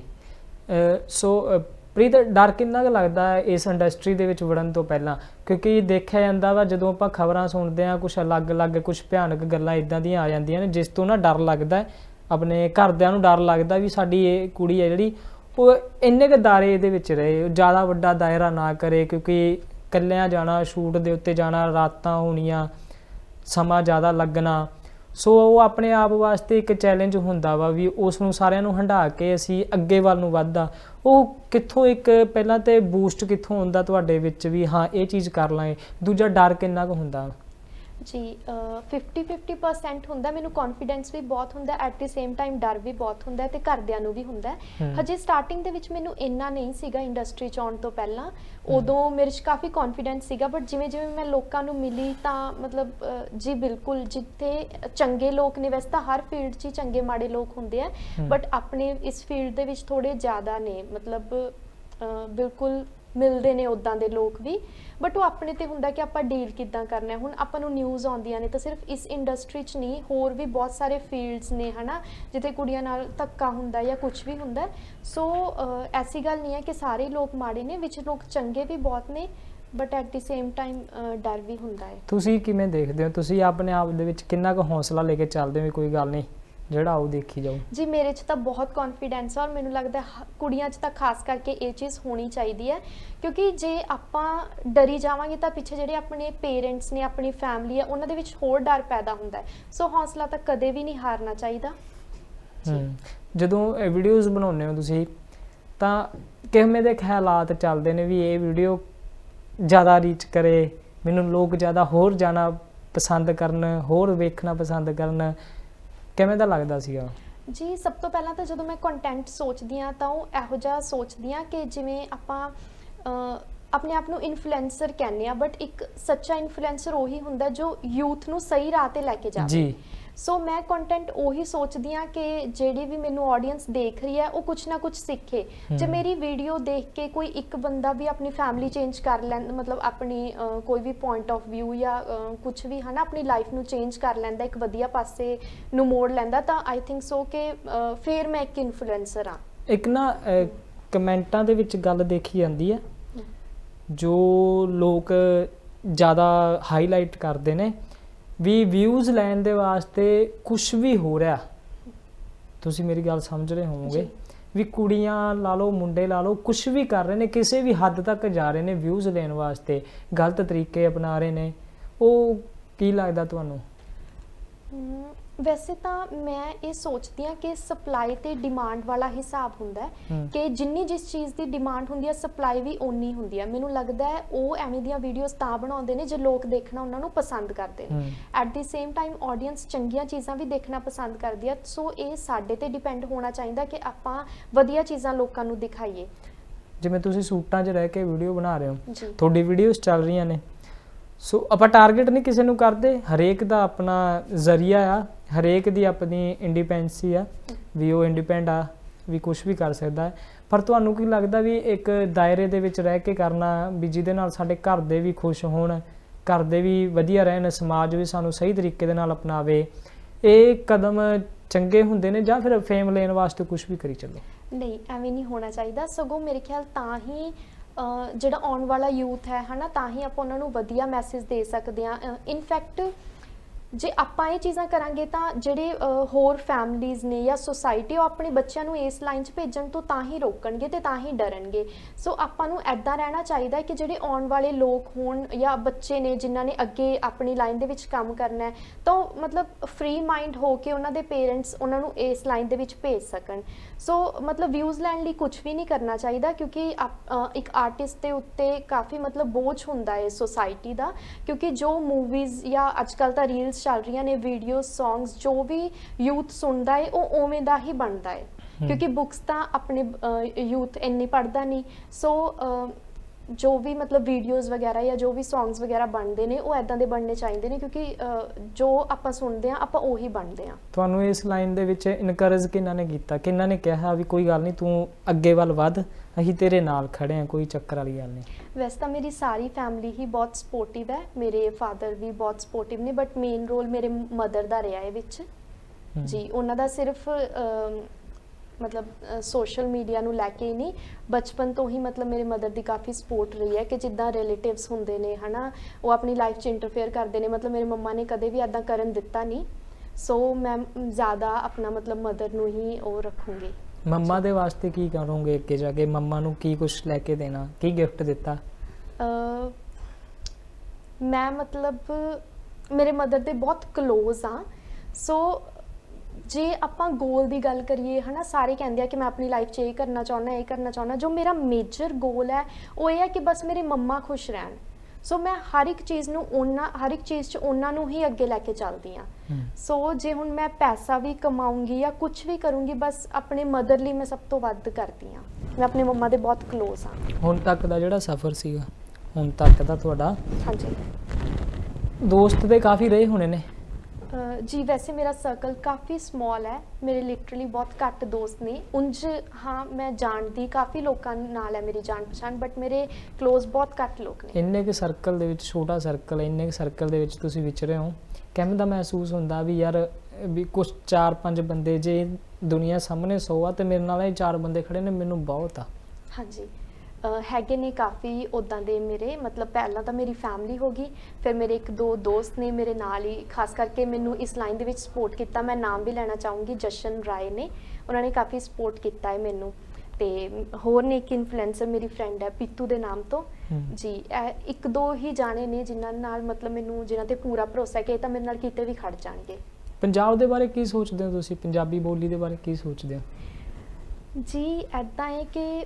ਸੋ ਪ੍ਰੀਤ, ਡਰ ਕਿੰਨਾ ਕੁ ਲੱਗਦਾ ਹੈ ਇਸ ਇੰਡਸਟਰੀ ਦੇ ਵਿੱਚ ਵੜਨ ਤੋਂ ਪਹਿਲਾਂ? ਕਿਉਂਕਿ ਦੇਖਿਆ ਜਾਂਦਾ ਵਾ, ਜਦੋਂ ਆਪਾਂ ਖਬਰਾਂ ਸੁਣਦੇ ਆ ਕੁਝ ਅਲੱਗ-ਅਲੱਗ ਕੁਝ ਭਿਆਨਕ ਗੱਲਾਂ ਇਦਾਂ ਦੀਆਂ ਆ ਜਾਂਦੀਆਂ ਨੇ, ਜਿਸ ਤੋਂ ਨਾ ਡਰ ਲੱਗਦਾ ਆਪਣੇ ਘਰਦਿਆਂ ਨੂੰ ਡਰ ਲੱਗਦਾ ਵੀ ਸਾਡੀ ਇਹ ਕੁੜੀ ਹੈ ਜਿਹੜੀ, ਉਹ ਇੰਨੇ ਕੁ ਦਾਇਰੇ ਦੇ ਵਿੱਚ ਰਹੇ ਜ਼ਿਆਦਾ ਵੱਡਾ ਦਾਇਰਾ ਨਾ ਕਰੇ, ਕਿਉਂਕਿ ਇਕੱਲਿਆਂ ਜਾਣਾ, ਸ਼ੂਟ ਦੇ ਉੱਤੇ ਜਾਣਾ, ਰਾਤਾਂ ਹੋਣੀਆਂ, ਸਮਾਂ ਜ਼ਿਆਦਾ ਲੱਗਣਾ ਸੋ ਉਹ ਆਪਣੇ ਆਪ ਵਾਸਤੇ ਇੱਕ ਚੈਲੰਜ ਹੁੰਦਾ ਵਾ ਵੀ ਉਸ ਨੂੰ ਸਾਰਿਆਂ ਨੂੰ ਹੰਢਾ ਕੇ ਅਸੀਂ ਅੱਗੇ ਵੱਲ ਨੂੰ ਵੱਧਦਾ। ਉਹ ਕਿੱਥੋਂ ਇੱਕ ਪਹਿਲਾਂ ਤੇ ਬੂਸਟ ਕਿੱਥੋਂ ਹੁੰਦਾ ਤੁਹਾਡੇ ਵਿੱਚ ਵੀ ਹਾਂ, ਇਹ ਚੀਜ਼ ਕਰ ਲਾਂਗੇ। ਦੂਜਾ ਡਰ ਕਿੰਨਾ ਕੁ ਹੁੰਦਾ? ਜੀ 50 50% ਹੁੰਦਾ ਮੈਨੂੰ ਕੌਨਫੀਡੈਂਸ ਵੀ ਬਹੁਤ ਹੁੰਦਾ ਐਟ ਦੀ ਸੇਮ ਟਾਈਮ ਡਰ ਵੀ ਬਹੁਤ ਹੁੰਦਾ ਤੇ ਘਰਦਿਆਂ ਨੂੰ ਵੀ ਹੁੰਦਾ। ਹਜੇ ਸਟਾਰਟਿੰਗ ਦੇ ਵਿੱਚ ਮੈਨੂੰ ਇੰਨਾ ਨਹੀਂ ਸੀਗਾ ਇੰਡਸਟਰੀ ਚ ਆਉਣ ਤੋਂ ਪਹਿਲਾਂ ਉਦੋਂ ਮੇਰੇ 'ਚ ਕਾਫੀ ਕੌਨਫੀਡੈਂਸ ਸੀਗਾ ਬਟ ਜਿਵੇਂ ਜਿਵੇਂ ਮੈਂ ਲੋਕਾਂ ਨੂੰ ਮਿਲੀ ਤਾਂ ਮਤਲਬ ਜੀ ਬਿਲਕੁਲ ਜਿੱਥੇ ਚੰਗੇ ਲੋਕ ਨੇ ਵੈਸੇ ਤਾਂ ਹਰ ਫੀਲਡ 'ਚ ਹੀ ਚੰਗੇ ਮਾੜੇ ਲੋਕ ਹੁੰਦੇ ਆ। ਬਟ ਆਪਣੇ ਇਸ ਫੀਲਡ ਦੇ ਵਿੱਚ ਥੋੜੇ ਜ਼ਿਆਦਾ ਨੇ ਮਤਲਬ ਬਿਲਕੁਲ ਮਿਲਦੇ ਨੇ ਉਦਾਂ ਦੇ ਲੋਕ ਵੀ। ਬਟ ਉਹ ਆਪਣੇ ਤੇ ਹੁੰਦਾ ਕਿ ਆਪਾਂ ਡੀਲ ਕਿੱਦਾਂ ਕਰਨਾ ਹੁਣ ਆਪਾਂ ਨੂੰ ਨਿਊਜ਼ ਆਉਂਦੀਆਂ ਨੇ ਤਾਂ ਸਿਰਫ ਇਸ ਇੰਡਸਟਰੀ 'ਚ ਨਹੀਂ, ਹੋਰ ਵੀ ਬਹੁਤ ਸਾਰੇ ਫੀਲਡਸ ਨੇ, ਹਨਾ, ਜਿੱਥੇ ਕੁੜੀਆਂ ਨਾਲ ਧੱਕਾ ਹੁੰਦਾ ਜਾਂ ਕੁਝ ਵੀ ਹੁੰਦਾ। ਸੋ ਐਸੀ ਗੱਲ ਨਹੀਂ ਹੈ ਕਿ ਸਾਰੇ ਲੋਕ ਮਾੜੇ ਨੇ ਵਿੱਚ ਲੋਕ ਚੰਗੇ ਵੀ ਬਹੁਤ ਨੇ but at the same time ਡਰ ਵੀ ਹੁੰਦਾ ਹੈ। ਤੁਸੀਂ ਕਿਵੇਂ ਦੇਖਦੇ ਹੋ? ਤੁਸੀਂ ਆਪਣੇ ਆਪ ਦੇ ਵਿੱਚ ਕਿੰਨਾ ਕੁ ਹੌਸਲਾ ਲੈ ਕੇ ਚੱਲਦੇ ਹੋ? ਵੀ ਕੋਈ ਗੱਲ ਨਹੀਂ। ਜਿਹੜਾ ਆਉ ਦੇਖੀ ਜਾਓ ਜੀ ਮੇਰੇ 'ਚ ਤਾਂ ਬਹੁਤ ਕੌਨਫੀਡੈਂਸ ਹੈ ਔਰ ਮੈਨੂੰ ਲੱਗਦਾ ਕੁੜੀਆਂ 'ਚ ਤਾਂ ਖਾਸ ਕਰਕੇ ਇਹ ਚੀਜ਼ ਹੋਣੀ ਚਾਹੀਦੀ ਹੈ। ਕਿਉਂਕਿ ਜੇ ਆਪਾਂ ਡਰੀ ਜਾਵਾਂਗੇ ਤਾਂ ਪਿੱਛੇ ਜਿਹੜੇ ਆਪਣੇ ਪੇਰੈਂਟਸ ਨੇ ਆਪਣੀ ਫੈਮਿਲੀ ਹੈ ਉਹਨਾਂ ਦੇ ਵਿੱਚ ਹੋਰ ਡਰ ਪੈਦਾ ਹੁੰਦਾ ਹੈ। ਸੋ ਹੌਸਲਾ ਤਾਂ ਕਦੇ ਵੀ ਨਹੀਂ ਹਾਰਨਾ ਚਾਹੀਦਾ। ਜਦੋਂ ਵੀਡੀਓਜ਼ ਬਣਾਉਂਦੇ ਹੋ ਤੁਸੀਂ ਤਾਂ ਕਿਵੇਂ ਦੇ ਖਿਆਲਾਤ ਚੱਲਦੇ ਨੇ ਵੀ ਇਹ ਵੀਡੀਓ ਜ਼ਿਆਦਾ ਰੀਚ ਕਰੇ ਮੈਨੂੰ ਲੋਕ ਜ਼ਿਆਦਾ ਹੋਰ ਜਾਣਾ ਪਸੰਦ ਕਰਨ ਹੋਰ ਵੇਖਣਾ ਪਸੰਦ ਕਰਨ? ਕਿਵੇਂ ਦਾ ਲੱਗਦਾ ਸੀਗਾ? ਜੀ ਸਭ ਤੋਂ ਪਹਿਲਾਂ ਤਾਂ ਜਦੋਂ ਮੈਂ ਕੰਟੈਂਟ ਸੋਚਦੀ ਆ ਤਾਂ ਉਹ ਇਹੋ ਜਿਹਾ ਸੋਚਦੀ ਆ ਕਿ ਜਿਵੇਂ ਆਪਾਂ ਆਪਣੇ ਆਪ ਨੂੰ ਇਨਫਲੂਐਂਸਰ ਕਹਿੰਦੇ ਆ ਬਟ ਇੱਕ ਸੱਚਾ ਇਨਫਲੂਐਂਸਰ ਉਹੀ ਹੁੰਦਾ ਜੋ ਯੂਥ ਨੂੰ ਸਹੀ ਰਾਹ ਤੇ ਲੈ ਕੇ ਜਾਵੇ। ਜੀ। ਸੋ ਮੈਂ ਕੰਟੈਂਟ ਉਹੀ ਸੋਚਦੀ ਆ ਕਿ ਜਿਹੜੀ ਵੀ ਮੈਨੂੰ ਆਡੀਅנס ਦੇਖ ਰਹੀ ਹੈ ਉਹ ਕੁਝ ਨਾ ਕੁਝ ਸਿੱਖੇ। ਜੇ। ਮੇਰੀ ਵੀਡੀਓ ਦੇਖ ਕੇ ਕੋਈ ਇੱਕ ਬੰਦਾ ਵੀ ਆਪਣੀ ਫੈਮਿਲੀ ਚੇਂਜ ਕਰ ਲੈਂਦਾ ਮਤਲਬ ਆਪਣੀ ਕੋਈ ਵੀ ਪੁਆਇੰਟ ਆਫ View ਜਾਂ ਕੁਝ ਵੀ ਹਨਾ ਆਪਣੀ ਲਾਈਫ ਨੂੰ ਚੇਂਜ ਕਰ ਲੈਂਦਾ ਇੱਕ ਵਧੀਆ ਪਾਸੇ ਨੂੰ ਮੋੜ ਲੈਂਦਾ ਤਾਂ ਆਈ ਥਿੰਕ ਸੋ ਕਿ ਫਿਰ ਮੈਂ ਇੱਕ ਇਨਫਲੂਐਂਸਰ ਆ ਇੱਕ ਨਾ ਕਮੈਂਟਾਂ ਦੇ ਵਿੱਚ ਗੱਲ ਦੇਖੀ ਜਾਂਦੀ ਹੈ। ਜੋ ਲੋਕ ਜ਼ਿਆਦਾ ਹਾਈਲਾਈਟ ਕਰਦੇ ਨੇ। ਵੀ ਵਿਊਜ਼ ਲੈਣ ਦੇ ਵਾਸਤੇ ਕੁਝ ਵੀ ਹੋ ਰਿਹਾ। ਤੁਸੀਂ ਮੇਰੀ ਗੱਲ ਸਮਝ ਰਹੇ ਹੋਵੋਗੇ। ਵੀ ਕੁੜੀਆਂ ਲਾ ਲਓ ਮੁੰਡੇ ਲਾ ਲਓ ਕੁਝ ਵੀ ਕਰ ਰਹੇ ਨੇ ਕਿਸੇ ਵੀ ਹੱਦ ਤੱਕ ਜਾ ਰਹੇ ਨੇ ਵਿਊਜ਼ ਲੈਣ ਵਾਸਤੇ। ਗਲਤ ਤਰੀਕੇ ਅਪਣਾ ਰਹੇ ਨੇ। ਉਹ ਕੀ ਲੱਗਦਾ ਤੁਹਾਨੂੰ? ਵੈਸੇ ਤਾਂ ਮੈਂ ਇਹ ਸੋਚਦੀ ਹਾਂ ਕਿ ਸਪਲਾਈ ਤੇ ਡਿਮਾਂਡ ਵਾਲਾ ਹਿਸਾਬ ਹੁੰਦਾ ਹੈ। ਕਿ ਜਿੰਨੀ ਜਿਸ ਚੀਜ਼ ਦੀ ਡਿਮਾਂਡ ਹੁੰਦੀ ਹੈ ਸਪਲਾਈ ਵੀ ਓਨੀ ਹੁੰਦੀ ਹੈ। ਮੈਨੂੰ ਲੱਗਦਾ ਹੈ ਉਹ ਐਵੇਂ ਦੀਆਂ ਵੀਡੀਓਜ਼ ਤਾਂ ਬਣਾਉਂਦੇ ਨੇ ਜੇ ਲੋਕ ਦੇਖਣਾ ਉਹਨਾਂ ਨੂੰ ਪਸੰਦ ਕਰਦੇ ਨੇ। At the same time audience ਚੰਗੀਆਂ ਚੀਜ਼ਾਂ ਵੀ ਦੇਖਣਾ ਪਸੰਦ ਕਰਦੀ ਹੈ। ਸੋ ਇਹ ਸਾਡੇ ਤੇ ਡਿਪੈਂਡ ਹੋਣਾ ਚਾਹੀਦਾ ਕਿ ਆਪਾਂ ਵਧੀਆ ਚੀਜ਼ਾਂ ਲੋਕਾਂ ਨੂੰ ਦਿਖਾਈਏ। ਜਿਵੇਂ ਤੁਸੀਂ ਸੂਟਾਂ 'ਚ ਰਹਿ ਕੇ ਵੀਡੀਓ ਬਣਾ ਰਹੇ ਹੋ। ਤੁਹਾਡੀ ਵੀਡੀਓਜ਼ ਚੱਲ ਰਹੀਆਂ ਨੇ। ਸੋ ਆਪਾਂ ਟਾਰਗੇਟ ਨਹੀਂ ਕਿਸੇ ਨੂੰ ਕਰਦੇ, ਹਰੇਕ ਦਾ ਆਪਣਾ ਜ਼ਰੀਆ ਆ, ਹਰੇਕ ਦੀ ਆਪਣੀ ਇੰਡੀਪੈਂਡੈਂਸੀ ਆ, ਵੀ ਉਹ ਇੰਡੀਪੈਂਡ ਆ, ਵੀ ਕੁਝ ਵੀ ਕਰ ਸਕਦਾ ਹੈ। ਪਰ ਤੁਹਾਨੂੰ ਕੀ ਲੱਗਦਾ ਵੀ ਇੱਕ ਦਾਇਰੇ ਦੇ ਵਿੱਚ ਰਹਿ ਕੇ ਕਰਨਾ, ਵੀ ਜਿਹਦੇ ਨਾਲ ਸਾਡੇ ਘਰ ਦੇ ਵੀ ਖੁਸ਼ ਹੋਣ, ਘਰ ਦੇ ਵੀ ਵਧੀਆ ਰਹਿਣ, ਸਮਾਜ ਵੀ ਸਾਨੂੰ ਸਹੀ ਤਰੀਕੇ ਦੇ ਨਾਲ ਅਪਣਾਵੇ, ਇਹ ਕਦਮ ਚੰਗੇ ਹੁੰਦੇ ਨੇ ਜਾਂ ਫਿਰ ਫੇਮ ਲੈਣ ਵਾਸਤੇ ਕੁਝ ਵੀ ਕਰੀ ਚੱਲੋ? ਨਹੀਂ, ਐਵੇਂ ਨਹੀਂ ਹੋਣਾ ਚਾਹੀਦਾ। ਸਗੋਂ ਮੇਰੇ ਖਿਆਲ ਤਾਂ ਹੀ ਜਿਹੜਾ ਆਉਣ ਵਾਲਾ ਯੂਥ ਹੈ, ਹਨਾ, ਤਾਂ ਹੀ ਆਪਾਂ ਉਹਨਾਂ ਨੂੰ ਵਧੀਆ ਮੈਸੇਜ ਦੇ ਸਕਦੇ ਆ ਇਨਫੈਕਟ ਜੇ ਆਪਾਂ ਇਹ ਚੀਜ਼ਾਂ ਕਰਾਂਗੇ ਤਾਂ ਜਿਹੜੇ ਹੋਰ ਫੈਮਲੀਆਂ ਨੇ ਜਾਂ ਸੋਸਾਇਟੀ ਉਹ ਆਪਣੇ ਬੱਚਿਆਂ ਨੂੰ ਇਸ ਲਾਈਨ 'ਚ ਭੇਜਣ ਤੋਂ ਤਾਂ ਹੀ ਰੋਕਣਗੇ ਤੇ ਤਾਂ ਹੀ ਡਰਨਗੇ। ਸੋ ਆਪਾਂ ਨੂੰ ਐਦਾਂ ਰਹਿਣਾ ਚਾਹੀਦਾ ਕਿ ਜਿਹੜੇ ਆਉਣ ਵਾਲੇ ਲੋਕ ਹੋਣ ਜਾਂ ਬੱਚੇ ਨੇ ਜਿਨ੍ਹਾਂ ਨੇ ਅੱਗੇ ਆਪਣੀ ਲਾਈਨ ਦੇ ਵਿੱਚ ਕੰਮ ਕਰਨਾ ਹੈ, ਤਾਂ ਉਹ ਮਤਲਬ ਫ੍ਰੀ ਮਾਈਂਡ ਹੋ ਕੇ ਉਹਨਾਂ ਦੇ ਪੇਰੈਂਟਸ ਉਹਨਾਂ ਨੂੰ ਇਸ ਲਾਈਨ ਦੇ ਵਿੱਚ ਭੇਜ ਸਕਣ। ਸੋ ਮਤਲਬ ਵਿਊਜ਼ ਲੈਣ ਲਈ ਕੁਝ ਵੀ ਨਹੀਂ ਕਰਨਾ ਚਾਹੀਦਾ ਕਿਉਂਕਿ ਆਪ- ਇੱਕ ਆਰਟਿਸਟ ਦੇ ਉੱਤੇ ਕਾਫੀ ਮਤਲਬ ਬੋਝ ਹੁੰਦਾ ਹੈ ਸੋਸਾਇਟੀ ਦਾ ਕਿਉਂਕਿ ਜੋ ਮੂਵੀਜ਼ ਜਾਂ ਅੱਜਕੱਲ ਤਾਂ ਰੀਲਸ ਚੱਲ ਰਹੀਆਂ ਨੇ ਵੀਡੀਓਜ਼ ਸੌਂਗਸ ਜੋ ਵੀ ਯੂਥ ਸੁਣਦਾ ਹੈ ਉਹ ਉਵੇਂ ਦਾ ਹੀ ਬਣਦਾ ਹੈ। ਕਿਉਂਕਿ ਬੁੱਕਸ ਤਾਂ ਆਪਣੇ ਯੂਥ ਇੰਨੀ ਪੜ੍ਹਦਾ ਨਹੀਂ ਸੋ ਜੋ ਵੀ ਮਤਲਬ ਵੀਡੀਓਜ਼ ਵਗੈਰਾ ਜਾਂ ਜੋ ਵੀ ਸੌਂਗਸ ਵਗੈਰਾ ਬਣਦੇ ਨੇ ਉਹ ਐਦਾਂ ਦੇ ਬਣਨੇ ਚਾਹੀਦੇ ਨੇ ਕਿਉਂਕਿ ਜੋ ਆਪਾਂ ਸੁਣਦੇ ਆ ਆਪਾਂ ਉਹੀ ਬਣਦੇ ਆ ਤੁਹਾਨੂੰ ਇਸ ਲਾਈਨ ਦੇ ਵਿੱਚ ਇਨਕਰੇਜ ਕਿਹਨਾਂ ਨੇ ਕੀਤਾ? ਕਿਹਨਾਂ ਨੇ ਕਿਹਾ ਵੀ ਕੋਈ ਗੱਲ ਨਹੀਂ ਤੂੰ ਅੱਗੇ ਵੱਲ ਵੱਧ ਅਸੀਂ ਤੇਰੇ ਨਾਲ ਖੜੇ ਆ ਕੋਈ ਚੱਕਰ ਵਾਲੀ ਗੱਲ ਨਹੀਂ। ਵੈਸੇ ਤਾਂ ਮੇਰੀ ਸਾਰੀ ਫੈਮਿਲੀ ਹੀ ਬਹੁਤ ਸਪੋਰਟਿਵ ਹੈ ਮੇਰੇ ਫਾਦਰ ਵੀ ਬਹੁਤ ਸਪੋਰਟਿਵ ਨੇ ਬਟ ਮੇਨ ਰੋਲ ਮੇਰੇ ਮਦਰ ਦਾ ਰਿਹਾ ਹੈ ਵਿੱਚ। ਜੀ ਉਹਨਾਂ ਦਾ ਸਿਰਫ ਮਤਲਬ ਸੋਸ਼ਲ ਮੀਡੀਆ ਨੂੰ ਲੈ ਕੇ ਹੀ ਨਹੀਂ ਬਚਪਨ ਤੋਂ ਹੀ ਮਤਲਬ ਮੇਰੇ ਮਦਰ ਦੀ ਕਾਫੀ ਸਪੋਰਟ ਰਹੀ ਹੈ ਕਿ ਜਿੱਦਾਂ ਰਿਲੇਟਿਵਸ ਹੁੰਦੇ ਨੇ ਹਨਾ ਉਹ ਆਪਣੀ ਲਾਈਫ 'ਚ ਇੰਟਰਫੇਅਰ ਕਰਦੇ ਨੇ ਮਤਲਬ ਮੇਰੇ ਮੰਮਾ ਨੇ ਕਦੇ ਵੀ ਐਦਾਂ ਕਰਨ ਦਿੱਤਾ ਨਹੀਂ ਸੋ ਮੈਂ ਜ਼ਿਆਦਾ ਆਪਣਾ ਮਤਲਬ ਮਦਰ ਨੂੰ ਹੀ ਉਹ ਰੱਖੂੰਗੀ। ਮੰਮਾ ਦੇ ਵਾਸਤੇ ਕੀ ਕਰੋਗੇ ਅੱਗੇ ਜਾ ਕੇ? ਮੰਮਾ ਨੂੰ ਕੀ ਕੁਝ ਲੈ ਕੇ ਦੇਣਾ? ਕੀ ਗਿਫਟ ਦਿੱਤਾ? ਮੈਂ ਮਤਲਬ ਮੇਰੇ ਮਦਰ ਦੇ ਬਹੁਤ ক্লোਜ਼ ਆ ਸੋ ਜੇ ਆਪਾਂ ਗੋਲ ਦੀ ਗੱਲ ਕਰੀਏ ਹਨਾ ਸਾਰੇ ਕਹਿੰਦੇ ਆ ਕਿ ਮੈਂ ਆਪਣੀ ਲਾਈਫ 'ਚ ਇਹ ਕਰਨਾ ਚਾਹੁੰਦਾ ਇਹ ਕਰਨਾ ਚਾਹੁੰਦਾ ਜੋ ਮੇਰਾ ਮੇਜਰ ਗੋਲ ਹੈ ਉਹ ਇਹ ਹੈ ਕਿ ਬਸ ਮੇਰੇ ਮੰਮਾ ਖੁਸ਼ ਰਹਿਣ। ਸੋ ਮੈਂ ਹਰ ਇੱਕ ਚੀਜ਼ ਨੂੰ ਉਹਨਾਂ ਹਰ ਇੱਕ ਚੀਜ਼ 'ਚ ਉਹਨਾਂ ਨੂੰ ਹੀ ਅੱਗੇ ਲੈ ਕੇ ਚੱਲਦੀ ਆ ਸੋ ਜੇ ਹੁਣ ਮੈਂ ਪੈਸਾ ਵੀ ਕਮਾਉਂਗੀ ਜਾਂ ਕੁਝ ਵੀ ਕਰੂੰਗੀ ਬਸ ਆਪਣੇ ਮਦਰ ਲਈ ਮੈਂ ਸਭ ਤੋਂ ਵੱਧ ਕਰਦੀ ਆ ਮੈਂ ਆਪਣੇ ਮੰਮਾ ਦੇ ਬਹੁਤ ক্লোਜ਼ ਆ ਹੁਣ ਤੱਕ ਦਾ ਜਿਹੜਾ ਸਫ਼ਰ ਸੀਗਾ ਹੁਣ ਤੱਕ ਦਾ ਤੁਹਾਡਾ ਹਾਂਜੀ। ਦੋਸਤ ਦੇ ਕਾਫੀ ਰਹੇ ਹੋਣੇ ਨੇ। ਜੀ ਵੈਸੇ ਮੇਰਾ ਸਰਕਲ ਕਾਫੀ ਸਮਾਲ ਹੈ। ਮੇਰੇ ਲਿਟਰਲੀ ਬਹੁਤ ਘੱਟ ਦੋਸਤ ਨੇ। ਉਂਝ ਹਾਂ ਮੈਂ ਜਾਣਦੀ ਕਾਫੀ ਲੋਕਾਂ ਨਾਲ ਹੈ ਮੇਰੀ ਜਾਣ ਪਛਾਣ ਬਟ ਮੇਰੇ ক্লোਜ਼ ਬਹੁਤ ਘੱਟ ਲੋਕ ਨੇ। ਇੰਨੇ ਕੁ ਸਰਕਲ ਦੇ ਵਿੱਚ ਛੋਟਾ ਸਰਕਲ ਇੰਨੇ ਕੁ ਸਰਕਲ ਦੇ ਵਿੱਚ ਤੁਸੀਂ ਵਿਚਰੇ ਹੋ। ਕਿਵੇਂ ਦਾ ਮਹਿਸੂਸ ਹੁੰਦਾ ਵੀ ਯਾਰ ਵੀ ਕੁਝ ਚਾਰ ਪੰਜ ਬੰਦੇ ਜੇ ਦੁਨੀਆ ਸਾਹਮਣੇ 100 ਆ ਤੇ ਮੇਰੇ ਨਾਲ ਇਹ ਚਾਰ ਬੰਦੇ ਖੜੇ ਨੇ ਮੈਨੂੰ ਬਹੁਤ ਆ। ਹਾਂਜੀ। ਹੈਗੇ ਨੇ ਕਾਫੀ ਉਦਾਂ ਦੇ ਮੇਰੇ ਮਤਲਬ ਪਹਿਲਾਂ ਤਾਂ ਮੇਰੀ ਫੈਮਿਲੀ ਹੋ ਗਈ ਫਿਰ ਮੇਰੇ ਇੱਕ ਦੋ ਦੋਸਤ ਨੇ ਮੇਰੇ ਨਾਲ ਹੀ ਖਾਸ ਕਰਕੇ ਮੈਨੂੰ ਇਸ ਲਾਈਨ ਦੇ ਵਿੱਚ ਸਪੋਰਟ ਕੀਤਾ ਮੈਂ ਨਾਮ ਵੀ ਲੈਣਾ ਚਾਹੂੰਗੀ ਜਸ਼ਨ ਰਾਏ ਨੇ ਉਹਨਾਂ ਨੇ ਕਾਫੀ ਸਪੋਰਟ ਕੀਤਾ ਹੈ ਮੈਨੂੰ ਤੇ ਹੋਰ ਨੇ ਇੱਕ ਇਨਫਲੂਐਂਸਰ ਮੇਰੀ ਫਰੈਂਡ ਹੈ ਪੀਤੂ ਦੇ ਨਾਮ ਤੋਂ। ਜੀ ਇੱਕ ਦੋ ਹੀ ਜਾਣੇ ਨੇ ਜਿਨ੍ਹਾਂ ਨਾਲ ਮਤਲਬ ਮੈਨੂੰ ਜਿਨ੍ਹਾਂ ਤੇ ਪੂਰਾ ਭਰੋਸਾ ਹੈ ਕਿ ਇਹ ਤਾਂ ਮੇਰੇ ਨਾਲ ਕਿਤੇ ਵੀ ਖੜ ਜਾਣਗੇ। ਪੰਜਾਬ ਦੇ ਬਾਰੇ ਕੀ ਸੋਚਦੇ ਹੋ ਤੁਸੀਂ? ਪੰਜਾਬੀ ਬੋਲੀ ਦੇ ਬਾਰੇ ਕੀ ਸੋਚਦੇ ਹੋ? ਜੀ ਐਦਾਂ ਹੈ ਕਿ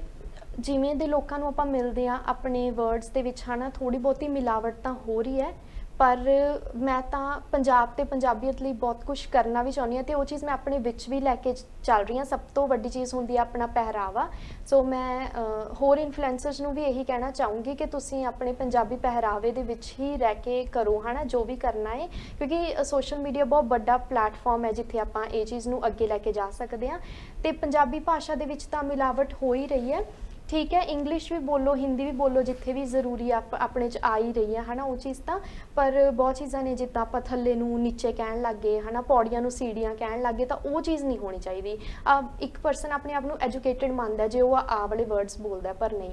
ਜਿਵੇਂ ਦੇ ਲੋਕਾਂ ਨੂੰ ਆਪਾਂ ਮਿਲਦੇ ਆ ਆਪਣੇ ਵਰਡਸ ਦੇ ਵਿੱਚ ਹਨਾ ਥੋੜੀ ਬਹੁਤੀ ਮਿਲਾਵਟ ਤਾਂ ਹੋ ਰਹੀ ਹੈ, ਪਰ ਮੈਂ ਤਾਂ ਪੰਜਾਬ ਤੇ ਪੰਜਾਬੀਅਤ ਲਈ ਬਹੁਤ ਕੁਝ ਕਰਨਾ ਵੀ ਚਾਹੁੰਦੀ ਹਾਂ ਤੇ ਉਹ ਚੀਜ਼ ਮੈਂ ਆਪਣੇ ਵਿੱਚ ਵੀ ਲੈ ਕੇ ਚੱਲ ਰਹੀ ਹਾਂ। ਸਭ ਤੋਂ ਵੱਡੀ ਚੀਜ਼ ਹੁੰਦੀ ਹੈ ਆਪਣਾ ਪਹਿਰਾਵਾ। ਸੋ ਮੈਂ ਹੋਰ ਇਨਫਲੂਐਂਸਰਸ ਨੂੰ ਵੀ ਇਹੀ ਕਹਿਣਾ ਚਾਹੂੰਗੀ ਕਿ ਤੁਸੀਂ ਆਪਣੇ ਪੰਜਾਬੀ ਪਹਿਰਾਵੇ ਦੇ ਵਿੱਚ ਹੀ ਰਹਿ ਕੇ ਕਰੋ ਹਨਾ, ਜੋ ਵੀ ਕਰਨਾ ਹੈ। ਕਿਉਂਕਿ ਸੋਸ਼ਲ ਮੀਡੀਆ ਬਹੁਤ ਵੱਡਾ ਪਲੇਟਫਾਰਮ ਹੈ ਜਿੱਥੇ ਆਪਾਂ ਇਹ ਚੀਜ਼ ਨੂੰ ਅੱਗੇ ਲੈ ਕੇ ਜਾ ਸਕਦੇ ਹਾਂ। ਤੇ ਪੰਜਾਬੀ ਭਾਸ਼ਾ ਦੇ ਵਿੱਚ ਤਾਂ ਮਿਲਾਵਟ ਹੋ ਹੀ ਰਹੀ ਹੈ। ਠੀਕ ਹੈ ਇੰਗਲਿਸ਼ ਵੀ ਬੋਲੋ ਹਿੰਦੀ ਵੀ ਬੋਲੋ ਜਿੱਥੇ ਵੀ ਜ਼ਰੂਰੀ ਆ ਆਪ- ਆਪਣੇ ਚ ਆ ਹੀ ਰਹੀ ਹੈ ਹਨਾ ਉਹ ਚੀਜ਼ ਤਾਂ। ਪਰ ਬਹੁਤ ਚੀਜ਼ਾਂ ਨੇ ਜਿੱਦਾਂ ਆਪਾਂ ਥੱਲੇ ਨੂੰ ਨੀਚੇ ਕਹਿਣ ਲੱਗੇ ਹਨਾ ਪੌੜੀਆਂ ਨੂੰ ਸੀੜੀਆਂ ਕਹਿਣ ਲੱਗੇ ਤਾਂ ਉਹ ਚੀਜ਼ ਨਹੀਂ ਹੋਣੀ ਚਾਹੀਦੀ। ਆ ਇੱਕ ਪਰਸਨ ਆਪਣੇ ਆਪ ਨੂੰ ਐਜੂਕੇਟਿਡ ਮੰਨਦਾ ਜੇ ਉਹ ਆ ਵਾਲੇ ਵਰਡਸ ਬੋਲਦਾ ਪਰ ਨਹੀਂ।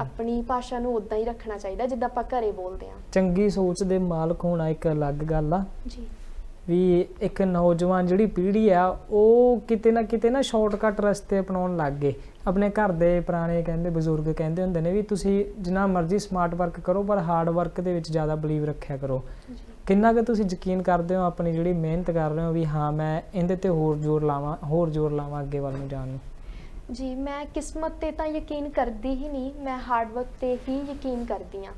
ਆਪਣੀ ਭਾਸ਼ਾ ਨੂੰ ਉਦਾਂ ਹੀ ਰੱਖਣਾ ਚਾਹੀਦਾ ਜਿੱਦਾਂ ਆਪਾਂ ਘਰੇ ਬੋਲਦੇ ਆ ਚੰਗੀ ਸੋਚ ਦੇ ਮਾਲਕ ਹੋਣਾ ਇੱਕ ਅਲੱਗ ਗੱਲ ਆ। ਜੀ। ਵੀ ਇੱਕ ਨੌਜਵਾਨ ਜਿਹੜੀ ਪੀੜ੍ਹੀ ਆ, ਉਹ ਕਿਤੇ ਨਾ ਕਿਤੇ ਨਾ ਸ਼ਾਰਟਕਟ ਰਸਤੇ ਅਪਣਾਉਣ ਲੱਗ ਗਏ। ਆਪਣੇ ਘਰ ਦੇ ਪੁਰਾਣੇ ਕਹਿੰਦੇ, ਬਜ਼ੁਰਗ ਕਹਿੰਦੇ ਹੁੰਦੇ ਨੇ ਵੀ ਤੁਸੀਂ ਜਿੰਨਾ ਮਰਜ਼ੀ ਸਮਾਰਟ ਵਰਕ ਕਰੋ, ਪਰ ਹਾਰਡ ਵਰਕ ਦੇ ਵਿੱਚ ਜ਼ਿਆਦਾ ਬਲੀਵ ਰੱਖਿਆ ਕਰੋ। ਕਿੰਨਾ ਕੁ ਤੁਸੀਂ ਯਕੀਨ ਕਰਦੇ ਹੋ ਆਪਣੀ ਜਿਹੜੀ ਮਿਹਨਤ ਕਰ ਰਹੇ ਹੋ ਵੀ ਹਾਂ, ਮੈਂ ਇਹਦੇ ਤੇ ਹੋਰ ਜ਼ੋਰ ਲਾਵਾਂ, ਹੋਰ ਜ਼ੋਰ ਲਾਵਾਂ ਅੱਗੇ ਵੱਲ ਨੂੰ ਜਾਣ ਨੂੰ? ਜੀ, ਮੈਂ ਕਿਸਮਤ ਤੇ ਤਾਂ ਯਕੀਨ ਕਰਦੀ ਹੀ ਨਹੀਂ, ਮੈਂ ਹਾਰਡ ਵਰਕ ਤੇ ਹੀ ਯਕੀਨ ਕਰਦੀ ਆ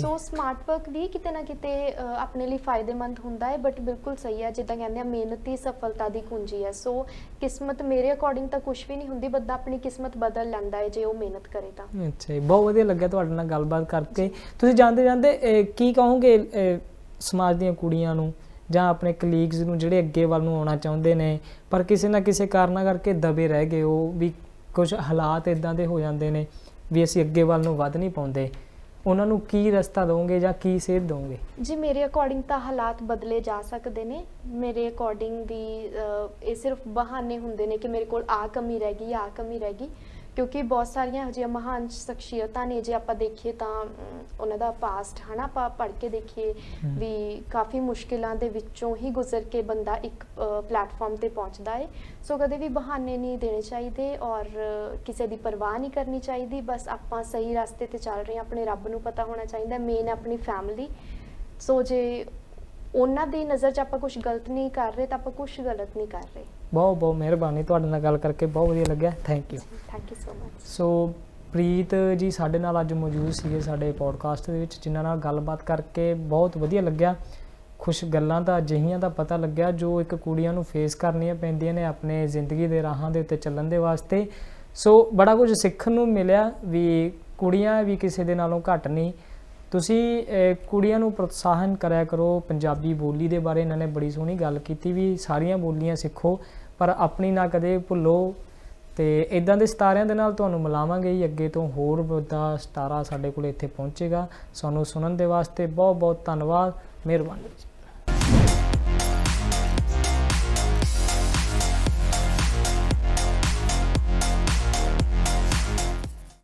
ਸੋ ਸਮਾਰਟ ਵਰਕ ਵੀ ਕਿਤੇ ਨਾ ਕਿਤੇ ਆਪਣੇ ਲਈ ਫਾਇਦੇਮੰਦ ਹੁੰਦਾ ਹੈ ਬਟ ਬਿਲਕੁਲ ਸਹੀ ਹੈ ਜਿੱਦਾਂ ਕਹਿੰਦੇ ਆ ਮਿਹਨਤ ਹੀ ਸਫਲਤਾ ਦੀ ਕੁੰਜੀ ਹੈ। ਸੋ ਕਿਸਮਤ ਮੇਰੇ ਅਕੋਰਡਿੰਗ ਤਾਂ ਕੁਝ ਵੀ ਨਹੀਂ ਹੁੰਦੀ ਬੰਦਾ ਆਪਣੀ ਕਿਸਮਤ ਬਦਲ ਲੈਂਦਾ ਹੈ ਜੇ ਉਹ ਮਿਹਨਤ ਕਰੇ ਤਾਂ। ਅੱਛਾ ਜੀ ਬਹੁਤ ਵਧੀਆ ਲੱਗਿਆ ਤੁਹਾਡੇ ਨਾਲ ਗੱਲਬਾਤ ਕਰਕੇ। ਤੁਸੀਂ ਜਾਂਦੇ ਜਾਂਦੇ ਕੀ ਕਹੋਗੇ ਸਮਾਜ ਦੀਆਂ ਕੁੜੀਆਂ ਨੂੰ ਜਾਂ ਆਪਣੇ ਕਲੀਗਸ ਨੂੰ ਜਿਹੜੇ ਅੱਗੇ ਵੱਲ ਨੂੰ ਆਉਣਾ ਚਾਹੁੰਦੇ ਨੇ ਪਰ ਕਿਸੇ ਨਾ ਕਿਸੇ ਕਾਰਨਾਂ ਕਰਕੇ ਦਬੇ ਰਹਿ ਗਏ ਉਹ ਵੀ ਕੁਝ ਹਾਲਾਤ ਇਦਾਂ ਦੇ ਹੋ ਜਾਂਦੇ ਨੇ ਵੀ ਅਸੀਂ ਅੱਗੇ ਵੱਲ ਨੂੰ ਵੱਧ ਨਹੀਂ ਪਾਉਂਦੇ। ਉਹਨਾਂ ਨੂੰ ਕੀ ਰਸਤਾ ਦੋਗੇ ਜਾਂ ਕੀ ਸੇਧ ਦੋਗੇ? ਜੀ ਮੇਰੇ ਅਕੋਰਡਿੰਗ ਤਾਂ ਹਾਲਾਤ ਬਦਲੇ ਜਾ ਸਕਦੇ ਨੇ। ਮੇਰੇ ਅਕੋਰਡਿੰਗ ਦੀ ਅਹ, ਇਹ ਸਿਰਫ ਬਹਾਨੇ ਹੁੰਦੇ ਨੇ ਕਿ ਮੇਰੇ ਕੋਲ ਆ ਕਮੀ ਰਹਿ ਗਈ ਆ ਕਮੀ ਰਹਿ ਗਈ। ਕਿਉਂਕਿ ਬਹੁਤ ਸਾਰੀਆਂ ਇਹੋ ਜਿਹੀਆਂ ਮਹਾਨ ਸ਼ਖਸੀਅਤਾਂ ਨੇ ਜੇ ਆਪਾਂ ਦੇਖੀਏ ਤਾਂ ਉਹਨਾਂ ਦਾ ਪਾਸਟ ਹਨਾ ਆਪਾਂ ਪੜ੍ਹ ਕੇ ਦੇਖੀਏ। ਵੀ ਕਾਫੀ ਮੁਸ਼ਕਿਲਾਂ ਦੇ ਵਿੱਚੋਂ ਹੀ ਗੁਜ਼ਰ ਕੇ ਬੰਦਾ ਇੱਕ ਪਲੇਟਫਾਰਮ ਤੇ ਪਹੁੰਚਦਾ ਹੈ ਸੋ ਕਦੇ ਵੀ ਬਹਾਨੇ ਨਹੀਂ ਦੇਣੇ ਚਾਹੀਦੇ ਔਰ ਕਿਸੇ ਦੀ ਪਰਵਾਹ ਨਹੀਂ ਕਰਨੀ ਚਾਹੀਦੀ। ਬਸ ਆਪਾਂ ਸਹੀ ਰਸਤੇ ਤੇ ਚੱਲ ਰਹੇ ਹਾਂ ਆਪਣੇ ਰੱਬ ਨੂੰ ਪਤਾ ਹੋਣਾ ਚਾਹੀਦਾ ਮੇਨ ਆਪਣੀ ਫੈਮਿਲੀ ਸੋ ਜੇ ਉਹਨਾਂ ਦੀ ਨਜ਼ਰ 'ਚ ਆਪਾਂ ਕੁਝ ਗਲਤ ਨਹੀਂ ਕਰ ਰਹੇ ਤਾਂ ਆਪਾਂ ਕੁਝ ਗਲਤ ਨਹੀਂ ਕਰ ਰਹੇ। ਬਹੁਤ ਬਹੁਤ ਮਿਹਰਬਾਨੀ ਤੁਹਾਡੇ ਨਾਲ ਗੱਲ ਕਰਕੇ ਬਹੁਤ ਵਧੀਆ ਲੱਗਿਆ। Thank you thank you so much so Preet ji ਸਾਡੇ ਨਾਲ ਅੱਜ ਮੌਜੂਦ ਸੀਗੇ ਸਾਡੇ ਪੋਡਕਾਸਟ ਦੇ ਵਿੱਚ ਜਿਨ੍ਹਾਂ ਨਾਲ ਗੱਲਬਾਤ ਕਰਕੇ ਬਹੁਤ ਵਧੀਆ ਲੱਗਿਆ। ਕੁਝ ਗੱਲਾਂ ਤਾਂ ਅਜਿਹੀਆਂ ਦਾ ਪਤਾ ਲੱਗਿਆ ਜੋ ਇੱਕ ਕੁੜੀਆਂ ਨੂੰ ਫੇਸ ਕਰਨੀਆਂ ਪੈਂਦੀਆਂ ਨੇ ਆਪਣੇ ਜ਼ਿੰਦਗੀ ਦੇ ਰਾਹਾਂ ਦੇ ਉੱਤੇ ਚੱਲਣ ਦੇ ਵਾਸਤੇ। ਸੋ ਬੜਾ ਕੁਝ ਸਿੱਖਣ ਨੂੰ ਮਿਲਿਆ ਵੀ ਕੁੜੀਆਂ ਵੀ ਕਿਸੇ ਦੇ ਨਾਲੋਂ ਘੱਟ ਨਹੀਂ। ਤੁਸੀਂ ਕੁੜੀਆਂ ਨੂੰ ਪ੍ਰੋਤਸਾਹਨ ਕਰਿਆ ਕਰੋ ਪੰਜਾਬੀ ਬੋਲੀ ਦੇ ਬਾਰੇ। ਇਹਨਾਂ ਨੇ ਬੜੀ ਸੋਹਣੀ ਗੱਲ ਕੀਤੀ ਵੀ ਸਾਰੀਆਂ ਬੋਲੀਆਂ ਸਿੱਖੋ, ਪਰ ਆਪਣੀ ਨਾ ਕਦੇ ਭੁੱਲੋ। ਤੇ ਇਦਾਂ ਦੇ ਸਤਾਰਿਆਂ ਦੇ ਨਾਲ ਤੁਹਾਨੂੰ ਮਿਲਾਵਾਂਗੇ ਹੀ ਅੱਗੇ ਤੋਂ ਹੋਰ ਵੱਡਾ ਸਤਾਰਾ ਸਾਡੇ ਕੋਲ ਇੱਥੇ ਪਹੁੰਚੇਗਾ। ਸਾਨੂੰ ਸੁਣਨ ਦੇ ਵਾਸਤੇ ਬਹੁਤ ਬਹੁਤ ਧੰਨਵਾਦ, ਮਿਹਰਬਾਨੀ ਜੀ।